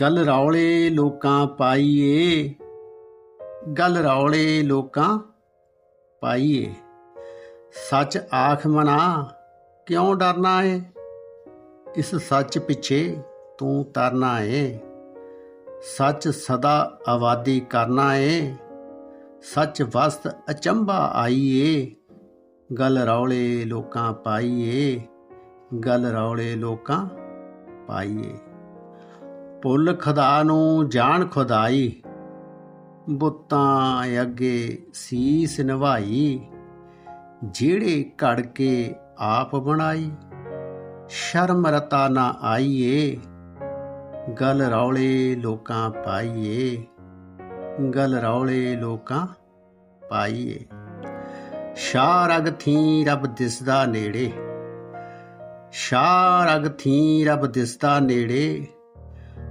ਗੱਲ ਰੌਲੇ ਲੋਕਾਂ ਪਾਈਏ, ਗੱਲ ਰੌਲੇ ਲੋਕਾਂ ਪਾਈਏ। ਸੱਚ ਆਖ ਮਨਾ, ਕਿਉਂ ਡਰਨਾ ਏ? ਇਸ ਸੱਚ ਪਿੱਛੇ ਤੂੰ ਤਰਨਾ ਏ। ਸੱਚ ਸਦਾ ਆਵਾਦੀ ਕਰਨਾ ਏ। ਸੱਚ ਵਸਤ ਅਚੰਭਾ ਆਈਏ। ਗੱਲ ਰੌਲੇ ਲੋਕਾਂ ਪਾਈਏ, ਗੱਲ ਰੌਲੇ ਲੋਕਾਂ ਪਾਈਏ। ਭੁੱਲ ਖੁਦਾ ਨੂੰ ਜਾਣ ਖੁਦਾਈ, ਬੁੱਤਾਂ ਅੱਗੇ ਸੀਸ ਨਿਭਾਈ ਜਿਹੜੇ ਘੜ ਕੇ ਆਪ ਬਣਾਈ, ਸ਼ਰਮ ਰਤਾ ਨਾ ਆਈਏ, ਗਲ ਰੌਲੇ ਲੋਕਾਂ ਪਾਈਏ, ਗਲ ਰੌਲੇ ਲੋਕਾਂ ਪਾਈਏ। ਸ਼ਾਹ ਰਗ ਥੀ ਰੱਬ ਦਿਸਦਾ ਨੇੜੇ, ਸ਼ਾਹ ਰਗ ਥੀ ਰੱਬ ਦਿਸਦਾ ਨੇੜੇ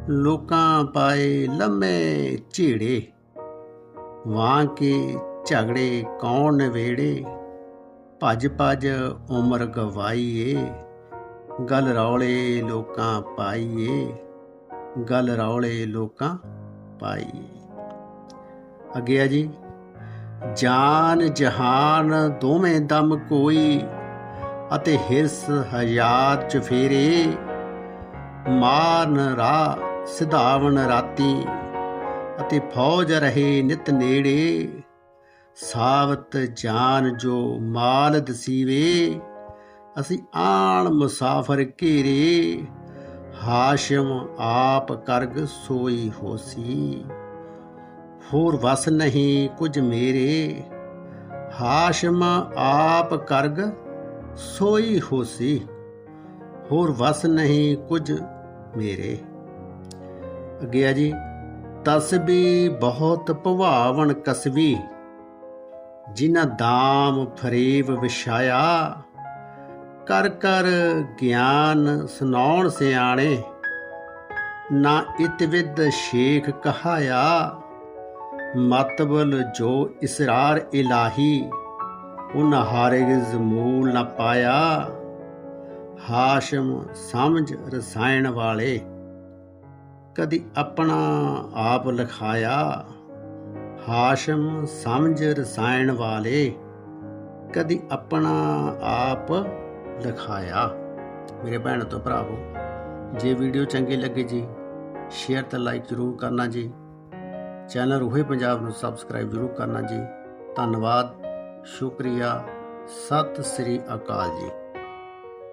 ਲੋਕਾਂ ਪਾਏ ਲੰਮੇ ਝੀੜੇ। ਵਾਂ ਕੇ ਝਗੜੇ ਕੌਣ ਵੇੜੇ ਭੱਜ ਭੱਜ ਉਮਰ ਗਵਾਈਏ। ਗਲ ਰੌਲੇ ਲੋਕਾਂ ਪਾਈਏ। ਗਲ ਰੌਲੇ ਲੋਕਾਂ ਪਾਈਏ। ਅੱਗੇ ਆ ਜੀ। ਜਾਨ ਜਹਾਨ ਦੋਵੇਂ ਦਮ ਕੋਈ ਅਤੇ ਹਿਰਸ ਹਯਾਤ ਚ ਫੇਰੇ। ਮਾਰਨ ਰਾ ਸਿਧਾਵਨ ਰਾਤੀ ਅਤੇ ਫੌਜ ਰਹੇ ਨਿਤ ਨੇੜੇ ਸਾਵਤ ਜਾਨ ਜੋ ਮਾਲ ਦਸੀਵੇ, ਅਸੀਂ ਆਣ ਮੁਸਾਫਰ ਘੇਰੇ, ਹਾਸ਼ਮ ਆਪ ਕਰਗ ਸੋਈ ਹੋਸੀ। ਹੋਰ ਵਸ ਨਹੀਂ ਕੁਝ ਮੇਰੇ, ਹਾਸ਼ਮ ਆਪ ਕਰਗ ਸੋਈ ਹੋਸੀ। ਹੋਰ ਵਸ ਨਹੀਂ ਕੁਝ ਮੇਰੇ। ਅੱਗੇ ਆ ਜੀ। ਤਸਬੀ ਬਹੁਤ ਭਵਾਵਣ ਕਸਵੀ, ਜਿਨ੍ਹਾਂ ਦਾਮ ਫਰੇਬ ਵਿਛਾਇਆ। ਕਰ ਕਰ ਗਿਆਨ ਸੁਣਾਉਣ ਸਿਆਣੇ, ਨਾ ਇਤਵਿਦ ਸ਼ੇਖ ਕਹਾਇਆ। ਮਤਬਲ ਜੋ ਇਸਰਾਰ ਇਲਾਹੀ ਉਨ ਹਾਰਗਜ਼ ਮੂਲ ਨਾ ਪਾਇਆ। ਹਾਸ਼ਮ ਸਮਝ ਰਸਾਇਣ ਵਾਲੇ ਕਦੀ ਆਪਣਾ ਆਪ ਲਿਖਾਇਆ, ਹਾਸ਼ਮ ਸਮਝ ਰਸਾਇਣ ਵਾਲੇ, ਕਦੀ ਆਪਣਾ ਆਪ ਲਿਖਾਇਆ। ਮੇਰੇ ਭੈਣ ਤੋਂ ਭਰਾਵੋ, ਜੇ ਵੀਡੀਓ ਚੰਗੀ ਲੱਗੇ ਜੀ, ਸ਼ੇਅਰ ਤੇ ਲਾਈਕ ਜ਼ਰੂਰ ਕਰਨਾ ਜੀ। ਚੈਨਲ ਰੂਹੇ ਪੰਜਾਬ ਨੂੰ ਸਬਸਕ੍ਰਾਈਬ ਜ਼ਰੂਰ ਕਰਨਾ ਜੀ। ਧੰਨਵਾਦ, ਸ਼ੁਕਰੀਆ, ਸਤਿ ਸ੍ਰੀ ਅਕਾਲ ਜੀ।